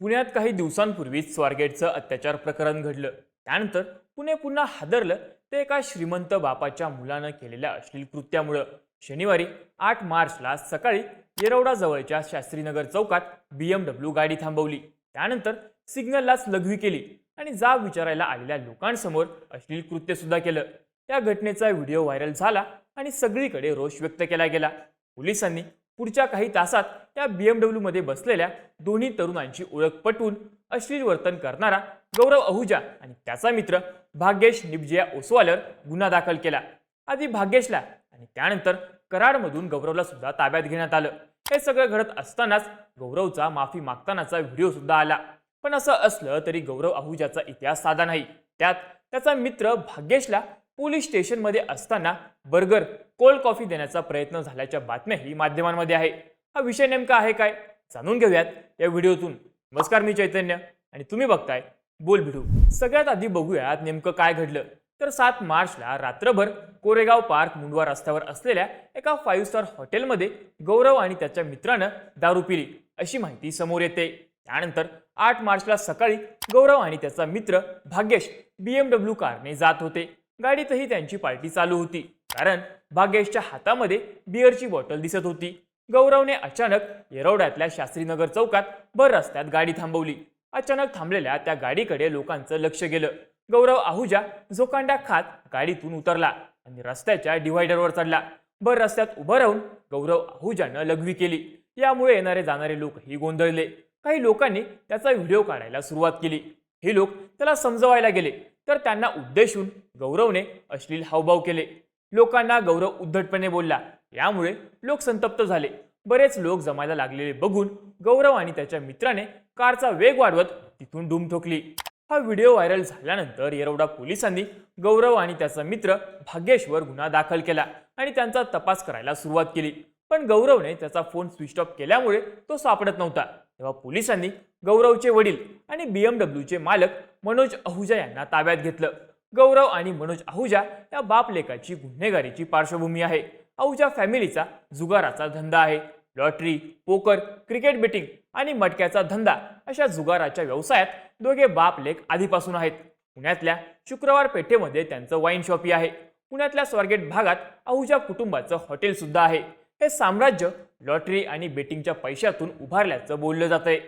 पुण्यात काही दिवसांपूर्वीच स्वारगेटचं अत्याचार प्रकरण घडलं. त्यानंतर पुणे पुन्हा हादरलं ते एका श्रीमंत बापाच्या मुलानं केलेल्या अश्लील कृत्यामुळं. शनिवारी आठ मार्चला सकाळी येरवडा जवळच्या शास्त्रीनगर चौकात बी एम डब्ल्यू गाडी थांबवली. त्यानंतर सिग्नललाच लघवी केली आणि जाब विचारायला आलेल्या लोकांसमोर अश्लील कृत्य सुद्धा केलं. या घटनेचा व्हिडिओ व्हायरल झाला आणि सगळीकडे रोष व्यक्त केला गेला. पोलिसांनी पुढच्या काही तासात त्या बी एममध्ये बसलेल्या दोन्ही तरुणांची ओळख पटवून अश्लील वर्तन करणारा गौरव अहुजा आणि त्याचा मित्र भाग्येश निबजिया ओसवालर गुन्हा दाखल केला. आधी भाग्येशला आणि त्यानंतर कराडमधून गौरवला सुद्धा ताब्यात घेण्यात आलं. हे सगळं घडत असतानाच गौरवचा माफी मागतानाचा व्हिडिओ सुद्धा आला. पण असं असलं तरी गौरव आहुजाचा इतिहास साधा नाही. त्यात त्याचा मित्र भाग्येशला पोलीस स्टेशनमध्ये असताना बर्गर कोल्ड कॉफी देण्याचा प्रयत्न झाल्याच्या बातम्याही माध्यमांमध्ये आहे. हा विषय नेमका आहे काय जाणून घेऊयात या व्हिडिओतून. नमस्कार मी चैतन्य आणि तुम्ही बघताय बोल भिडू. सगळ्यात आधी बघूयात नेमकं काय घडलं. तर सात मार्चला रात्रभर कोरेगाव पार्क मुंडवा रस्त्यावर असलेल्या एका फाईव्ह स्टार हॉटेलमध्ये गौरव आणि त्याच्या मित्रानं दारू पिली अशी माहिती समोर येते. त्यानंतर आठ मार्चला सकाळी गौरव आणि त्याचा मित्र भाग्येश बीएमडब्ल्यू कारने जात होते. गाडीतही त्यांची पार्टी चालू होती. कारण भाग्येशच्या हातामध्ये बिअरची बॉटल दिसत होती. गौरवने अचानक येरवड्यातल्या शास्त्रीनगर चौकात भर रस्त्यात गाडी थांबवली. अचानक थांबलेल्या त्या गाडीकडे लोकांचं लक्ष गेलं. गौरव आहुजा जोकांडा खात गाडीतून उतरला आणि रस्त्याच्या डिव्हायडरवर चढला. भर रस्त्यात उभं राहून गौरव आहुजानं लघवी केली. यामुळे येणारे जाणारे लोकही गोंधळले. काही लोकांनी त्याचा व्हिडिओ काढायला सुरुवात केली. हे लोक त्याला समजवायला गेले. तर त्यांना उद्देशून गौरवने अश्लील हावभाव केले. लोकांना गौरव उद्धटपणे बोलला. यामुळे लोक संतप्त झाले. बरेच लोक जमायला लागलेले बघून गौरव आणि त्याच्या मित्राने कारचा वेग वाढवत तिथून डूम ठोकली. हा व्हिडिओ व्हायरल झाल्यानंतर येरवडा पोलिसांनी गौरव आणि त्याचा मित्र भाग्येशवर गुन्हा दाखल केला आणि त्यांचा तपास करायला सुरुवात केली. पण गौरवने त्याचा फोन स्विच ऑफ केल्यामुळे तो सापडत नव्हता. तेव्हा पोलिसांनी गौरवचे वडील आणि बीएमडब्ल्यूचे मालक मनोज अहुजा यांना ताब्यात घेतलं. गौरव आणि मनोज आहुजा या बापलेकाची गुन्हेगारीची पार्श्वभूमी आहे. आहुजा फॅमिलीचा जुगाराचा धंदा आहे. लॉटरी पोकर क्रिकेट बेटिंग आणि मटक्याचा धंदा अशा जुगाराच्या व्यवसायात दोघे बापलेक आधीपासून आहेत. पुण्यातल्या शुक्रवार पेठेमध्ये त्यांचं वाईन शॉपी आहे. पुण्यातल्या स्वारगेट भागात आहुजा कुटुंबाचं हॉटेल सुद्धा आहे. हे साम्राज्य लॉटरी आणि बेटिंगच्या पैशातून उभारल्याचं बोललं जातंय.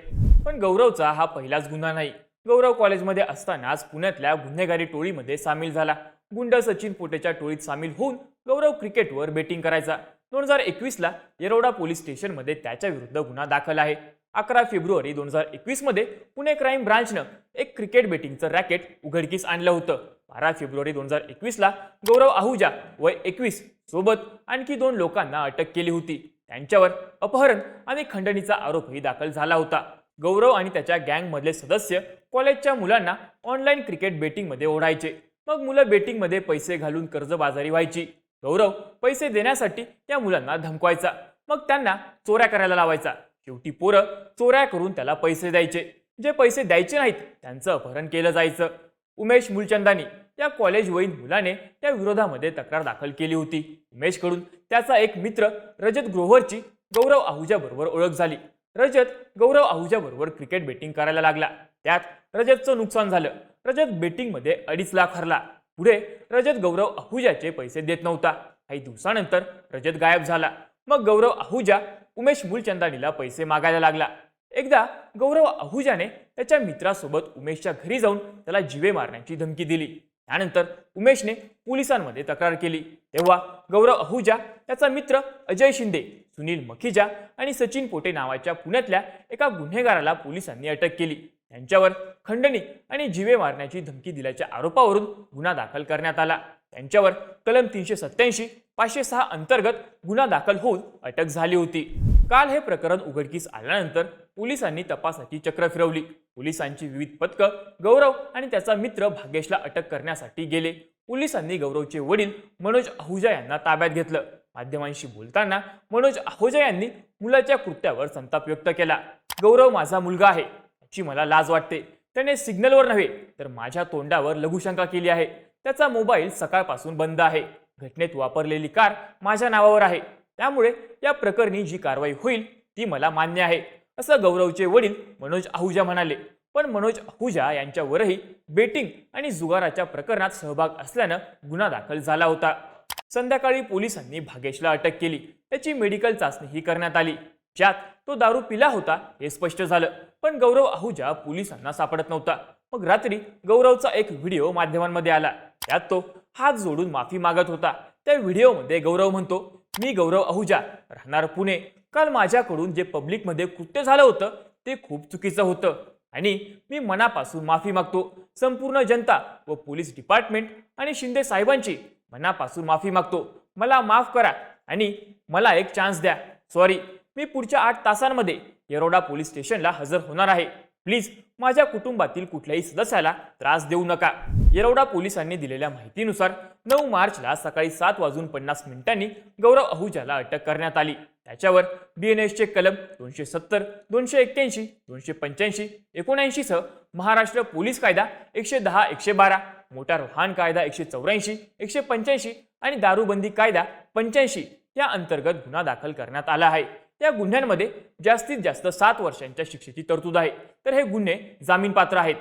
पण गौरवचा हा पहिलाच गुन्हा नाही. गौरव कॉलेजमध्ये असतानाच पुण्यातल्या गुन्हेगारी टोळीमध्ये सामील झाला. गुंड सचिन पोटेच्या टोळीत सामील होऊन गौरव क्रिकेटवर बेटिंग करायचा. दोन हजार एकवीसला येरवडा पोलीस स्टेशनमध्ये त्याच्या विरुद्ध गुन्हा दाखल आहे. अकरा फेब्रुवारी दोन हजार एकवीसमध्ये पुणे क्राईम ब्रांचनं एक क्रिकेट बेटिंगचं रॅकेट उघडकीस आणलं होतं. बारा फेब्रुवारी दोन हजार एकवीसला गौरव आहुजा वय एकवीस सोबत आणखी दोन लोकांना अटक केली होती. त्यांच्यावर अपहरण आणि खंडणीचा आरोपही दाखल झाला होता. गौरव आणि त्याच्या गँगमधले सदस्य कॉलेजच्या मुलांना ऑनलाईन क्रिकेट बेटिंगमध्ये ओढायचे. मग मुलं बेटिंगमध्ये पैसे घालून कर्जबाजारी व्हायची. गौरव पैसे देण्यासाठी त्या मुलांना धमकवायचा. मग त्यांना चोऱ्या करायला लावायचा. शेवटी पोरं चोऱ्या करून त्याला पैसे द्यायचे. जे पैसे द्यायचे नाहीत त्यांचं अपहरण केलं जायचं. उमेश मूलचंदानी या कॉलेजवयीन मुलाने त्या विरोधामध्ये तक्रार दाखल केली होती. उमेशकडून त्याचा एक मित्र रजत ग्रोव्हरची गौरव आहुजा बरोबर ओळख झाली. रजत गौरव आहुजा बरोबर क्रिकेट बेटिंग करायला लागला. त्यात रजतचं नुकसान झालं. रजत बेटिंगमध्ये अडीच लाख हरला. पुढे रजत गौरव आहुजाचे पैसे देत नव्हता. काही दिवसानंतर रजत गायब झाला. मग गौरव आहुजा उमेश मूलचंदानीला पैसे मागायला लागला. एकदा गौरव आहुजाने त्याच्या मित्रासोबत उमेशच्या घरी जाऊन त्याला जिवे मारण्याची धमकी दिली. त्यानंतर उमेशने पोलिसांमध्ये तक्रार केली. तेव्हा गौरव अहुजा त्याचा मित्र अजय शिंदे सुनील मखिजा आणि सचिन पोटे नावाच्या पुण्यातल्या एका गुन्हेगाराला पोलिसांनी अटक केली. त्यांच्यावर खंडणी आणि जिवे मारण्याची धमकी दिल्याच्या आरोपावरून गुन्हा दाखल करण्यात आला. त्यांच्यावर कलम तीनशे सत्याऐंशी पाचशे सहा अंतर्गत गुन्हा दाखल होऊन अटक झाली होती. काल हे प्रकरण उघडकीस आल्यानंतर पोलिसांनी तपासाची चक्र फिरवली. पोलिसांची विविध पथकं गौरव आणि त्याचा मित्र भाग्येशला अटक करण्यासाठी गेले. पोलिसांनी गौरवचे वडील मनोज आहुजा यांना ताब्यात घेतलं. माध्यमांशी बोलताना मनोज आहुजा यांनी मुलाच्या कृत्यावर संताप व्यक्त केला. गौरव माझा मुलगा आहे. याची मला लाज वाटते. त्याने सिग्नलवर नव्हे तर माझ्या तोंडावर लघुशंका केली आहे. त्याचा मोबाईल सकाळपासून बंद आहे. घटनेत वापरलेली कार माझ्या नावावर आहे. त्यामुळे या प्रकरणी जी कारवाई होईल ती मला मान्य आहे. असं गौरवचे वडील मनोज आहुजा म्हणाले. पण मनोज आहुजा यांच्यावरही बेटिंग आणि जुगाराच्या प्रकरणात सहभाग असल्यानं गुन्हा दाखल झाला होता. संध्याकाळी पोलिसांनी भागेशला अटक केली. त्याची मेडिकल चाचणीही करण्यात आली. ज्यात तो दारू पिला होता हे स्पष्ट झालं. पण गौरव आहुजा पोलिसांना सापडत नव्हता. मग रात्री गौरवचा एक व्हिडिओ माध्यमांमध्ये आला. त्यात तो हात जोडून माफी मागत होता. त्या व्हिडिओमध्ये गौरव म्हणतो मी गौरव आहुजा राहणार पुणे. काल माझ्याकडून जे पब्लिकमध्ये कृत्य झालं होतं ते खूप चुकीचं होतं. आणि मी मनापासून माफी मागतो. संपूर्ण जनता व पोलीस डिपार्टमेंट आणि शिंदे साहेबांची मनापासून माफी मागतो. मला माफ करा आणि मला एक चान्स द्या. सॉरी मी पुढच्या आठ तासांमध्ये येरोडा पोलीस स्टेशनला हजर होणार आहे. प्लीज माझ्या कुटुंबातील कुठल्याही सदस्याला त्रास देऊ नका. येरवडा पोलिसांनी दिलेल्या माहितीनुसार नऊ मार्चला सकाळी सात वाजून पन्नास मिनिटांनी गौरव अहुजाला अटक करण्यात आली. त्याच्यावर बीएनएसचे कलम दोनशे सत्तर दोनशे एक्क्याऐंशी दोनशे पंच्याऐंशी एकोणऐंशी सह महाराष्ट्र पोलीस कायदा एकशे दहा एकशे बारा मोटार वाहन कायदा एकशे चौऱ्याऐंशी एकशे पंच्याऐंशी आणि दारूबंदी कायदा पंच्याऐंशी या अंतर्गत गुन्हा दाखल करण्यात आला आहे. त्या गुन्ह्यांमध्ये जास्तीत जास्त सात वर्षांच्या शिक्षेची तरतूद आहे. तर हे गुन्हे जामीनपात्र आहेत.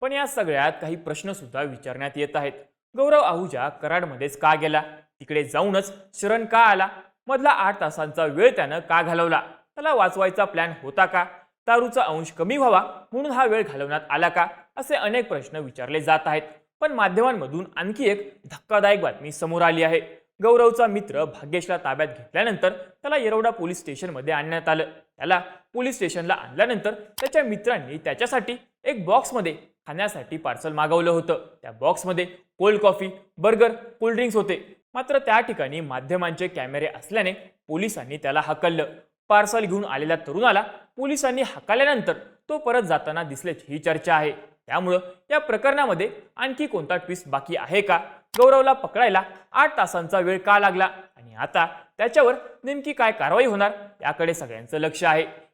पण या सगळ्यात काही प्रश्न सुद्धा विचारण्यात येत आहेत. गौरव आहुजा कराडमध्येच का गेला? तिकडे जाऊनच शरण का आला? मधला आठ तासांचा वेळ त्यानं का घालवला? त्याला वाचवायचा प्लॅन होता का? दारूचा अंश कमी व्हावा म्हणून हा वेळ घालवण्यात आला का? असे अनेक प्रश्न विचारले जात आहेत. पण माध्यमांमधून आणखी एक धक्कादायक बातमी समोर आली आहे. गौरवचा मित्र भाग्येशला ताब्यात घेतल्यानंतर त्याला येरवडा पोलीस स्टेशनमध्ये आणण्यात आलं. त्याला पोलीस स्टेशनला आणल्यानंतर त्याच्या मित्रांनी त्याच्यासाठी एक बॉक्समध्ये खाण्यासाठी पार्सल मागवलं होतं. त्या बॉक्समध्ये कोल्ड कॉफी बर्गर कोल्ड्रिंक्स होते. मात्र त्या ठिकाणी माध्यमांचे कॅमेरे असल्याने पोलिसांनी त्याला हकललं. पार्सल घेऊन आलेल्या तरुणाला पोलिसांनी हकलल्यानंतर तो परत जाताना दिसल्याची ही चर्चा आहे. त्यामुळं या प्रकरणामध्ये आणखी कोणता ट्विस्ट बाकी आहे का? गौरवला पकडायला आठ तासांचा वेळ का लागला? आणि आता त्याच्यावर नेमकी काय कारवाई होणार? याकडे सगळ्यांचं लक्ष आहे.